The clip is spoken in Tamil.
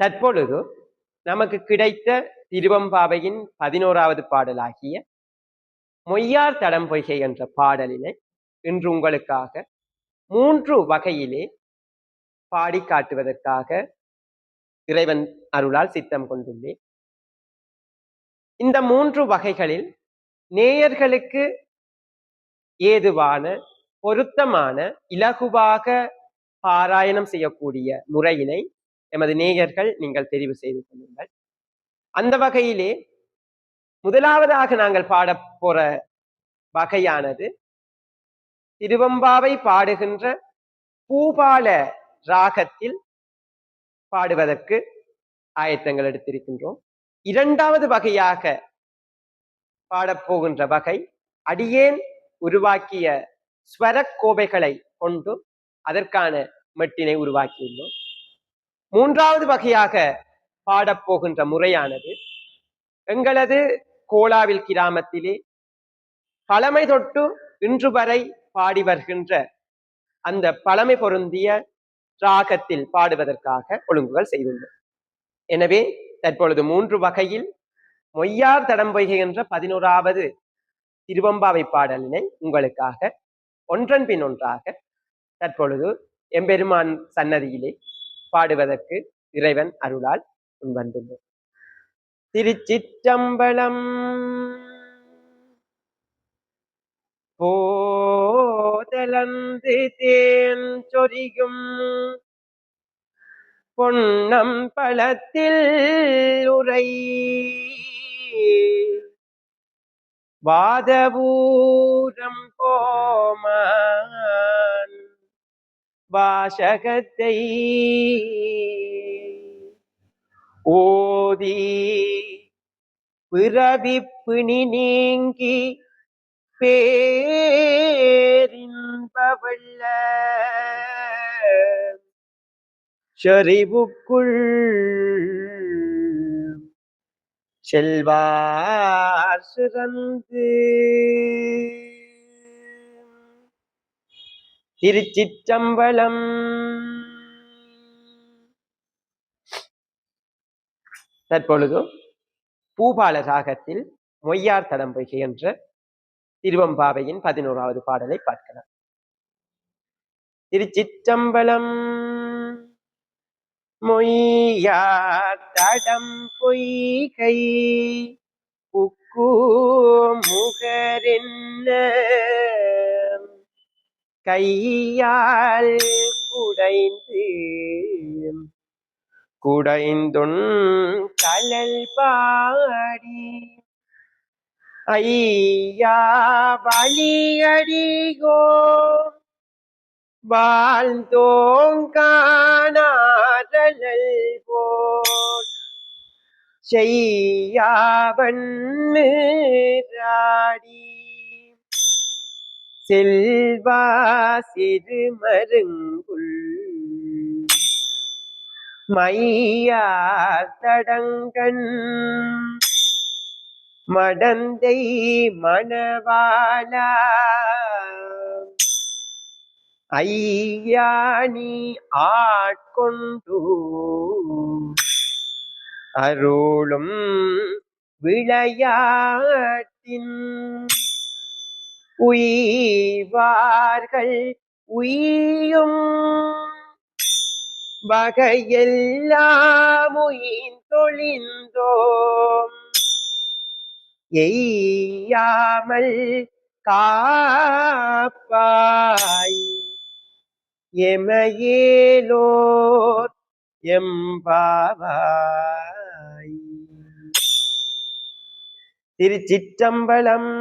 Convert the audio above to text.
தற்பொழுது நமக்கு கிடைத்த திருவம்பாவையின் பதினோராவது பாடலாகிய மொய்யார் தடம் பொய்கை என்ற பாடலினை இன்று உங்களுக்காக மூன்று வகையிலே பாடி காட்டுவதற்காக இறைவன் அருளால் சித்தம் கொண்டுள்ளேன். இந்த மூன்று வகைகளில் நேயர்களுக்கு ஏதுவான பொருத்தமான இலகுவாக பாராயணம் செய்யக்கூடிய முறையினை எமது நேயர்கள் நீங்கள் தெரிவு செய்து கொள்ளுங்கள். அந்த வகையிலே முதலாவதாக நாங்கள் பாட போற வகையானது திருவம்பாவை பாடுகின்ற பூபால ராகத்தில் பாடுவதற்கு ஆயத்தங்கள் எடுத்திருக்கின்றோம். இரண்டாவது வகையாக பாடப்போகின்ற வகை அடியேன் உருவாக்கிய ஸ்வரக் கோவைகளை கொண்டு அதற்கான மெட்டினை உருவாக்கியுள்ளோம். மூன்றாவது வகையாக பாடப்போகின்ற முறையானது எங்களது கோலாவில் கிராமத்திலே பழமை தொட்டு இன்று வரை பாடி வருகின்ற அந்த பழமை பொருந்திய ராகத்தில் பாடுவதற்காக ஒழுங்குகள் செய்துள்ளோம். எனவே தற்பொழுது மூன்று வகையில் மொய்யார் தடம்பொய்கின்ற என்ற பதினோராவது திருவம்பாவை பாடலினை உங்களுக்காக ஒன்றன் பின் ஒன்றாக தற்பொழுது எம்பெருமான் சன்னதியிலே பாடுவதற்கு இறைவன் அருளால் முன்வந்துள்ளோம் திருச்சிற்றம்பலம் போதலந்து தேன் சொரியும் பொன்னம் பழத்தில் உரை. வாதபூரம் கோமா வாசகத்தை ஓதி பிரதிப்பிணி நீங்கி பேரின்பவள்ள செறிவுக்குள் செல்வார் சிறந்து. திருச்சிற்றம்பலம். தற்பொழுது பூபால ராகத்தில் மொய்யார் தடம் என்ற திருவம்பாவையின் பதினோராவது பாடலை பார்க்கலாம். திருச்சிற்றம்பலம். மொய்யார் தடம் பொய்கை புக்கு முகரின்ன கையால் குடைந்து குடைந்துன் கலல் பாடி ஐயா வழியடிகோ வாழ்ந்தோங்கானாதல் போல் செய்யாவண்ணு ராடி செல்வா சிறு மருங்குள். மையா தடங்கண். மடந்தை மணவாளா. ஐயா நீ ஆட்கொண்டு. அருளும் விளையாட்டின். உய்வார்கள். உயும் வகையெல்லாம் உயிர்ந்தொழிந்தோம் எய்யாமல் காப்பாய். எமையேலோர் எம்பாவாய். திருச்சிற்றம்பலம்